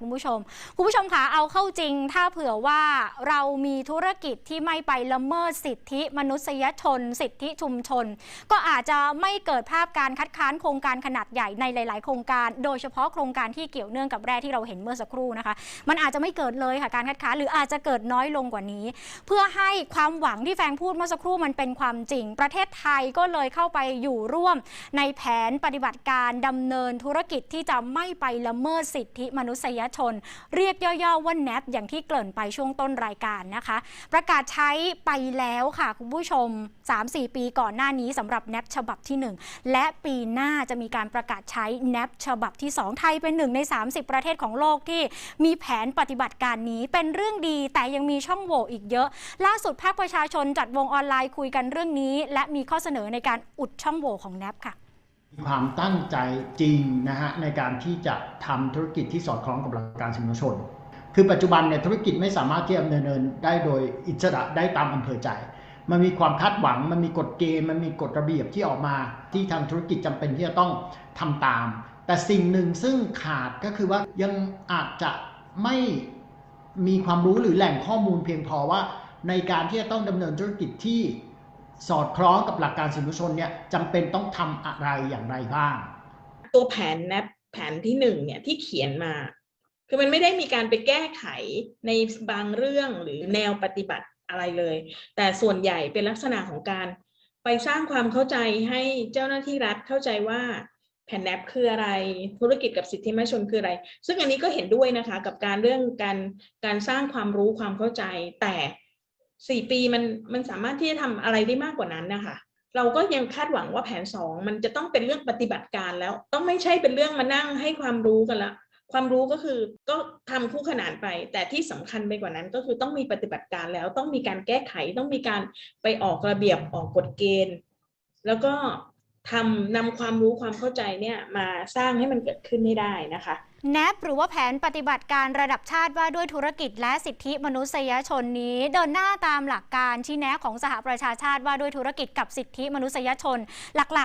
คุณผู้ชม คุณผู้ชมคะเอาเข้าจริง ถ้าเผื่อว่าเรามีธุรกิจที่ไม่ไปละเมิดสิทธิมนุษยชน สิทธิชุมชน ก็อาจจะไม่เกิดภาพการคัดค้านโครงการขนาดใหญ่ในหลาย ๆ โครงการ โดยเฉพาะโครงการที่เกี่ยวเนื่องกับแร่ที่เราเห็นเมื่อสักครู่นะคะ มันอาจจะไม่เกิดเลยค่ะการคัดค้านหรืออาจจะเกิดน้อยลงกว่านี้ เพื่อให้ความหวังที่แฟงพูดเมื่อสักครู่มันเป็นความจริง ประเทศไทยก็เลยเข้าไปอยู่ร่วม ในแผนปฏิบัติการดำเนินธุรกิจที่จะไม่ไปละเมิดสิทธิมนุษยชน เรียกย่อๆว่า NAP อย่างที่เกริ่นไปช่วงต้นรายการนะคะ ประกาศใช้ไปแล้วค่ะ คุณผู้ชม 3-4 ปีก่อนหน้านี้สำหรับ NAP ฉบับที่ 1 และปีหน้าจะมีการประกาศใช้ NAP ฉบับที่ 2 ไทยเป็นหนึ่งใน 30 ประเทศของโลกที่มีแผนปฏิบัติการนี้เป็นเรื่องดีแต่ยังมีช่องโหว่อีกเยอะ ล่าสุดภาคประชาชนจัดวงออนไลน์คุยกันเรื่องนี้ และมีข้อเสนอในการอุดช่องโหว่ของ NAP ค่ะ ความตั้งใจจริงนะฮะในการที่จะทำธุรกิจที่สอดคล้องกับหลักการสินชน คือปัจจุบันเนี่ยธุรกิจไม่สามารถที่จะดำเนินได้โดยอิสระได้ตามอำเภอใจ มันมีความคาดหวัง มันมีกฎเกณฑ์ มันมีกฎระเบียบที่ออกมา ที่ทางธุรกิจจำเป็นที่จะต้องทำตาม แต่สิ่งหนึ่งซึ่งขาดก็คือว่ายังอาจจะไม่มีความรู้หรือแหล่งข้อมูลเพียงพอว่าในการที่จะต้องดำเนินธุรกิจที่ สอดคล้องกับหลักการสิทธิชนเนี่ยจำเป็นต้องทำอะไรอย่างไรบ้าง ตัวแผนแนบแผนที่หนึ่งเนี่ยที่เขียนมา คือมันไม่ได้มีการไปแก้ไขในบางเรื่องหรือแนวปฏิบัติอะไรเลย แต่ส่วนใหญ่เป็นลักษณะของการไปสร้างความเข้าใจให้เจ้าหน้าที่รัฐเข้าใจว่าแผนแนบคืออะไร ธุรกิจกับสิทธิมนุษยชนคืออะไร ซึ่งอันนี้ก็เห็นด้วยนะคะกับการเรื่องการการสร้างความรู้ความเข้าใจแต่ สี่ปีมันมันสามารถที่จะทำอะไรได้มากกว่านั้นนะคะเราก็ยังคาดหวังว่าแผนสองมันจะต้องเป็นเรื่องปฏิบัติการแล้ว ต้องไม่ใช่เป็นเรื่องมานั่งให้ความรู้กันละความรู้ก็คือก็ทำคู่ขนานไป แต่ที่สำคัญไปกว่านั้นก็คือต้องมีปฏิบัติการแล้วต้องมีการแก้ไขต้องมีการไปออกระเบียบออกกฎเกณฑ์ แล้วก็ทำนำความรู้ความเข้าใจเนี่ยมาสร้างให้มันเกิดขึ้นให้ได้นะคะ แนบหรือว่าแผนปฏิบัติการระดับชาติว่าด้วยธุรกิจและสิทธิมนุษยชนนี้ เดินหน้าตามหลักการชี้แนะของสหประชาชาติว่าด้วยธุรกิจกับสิทธิมนุษยชนหลักๆ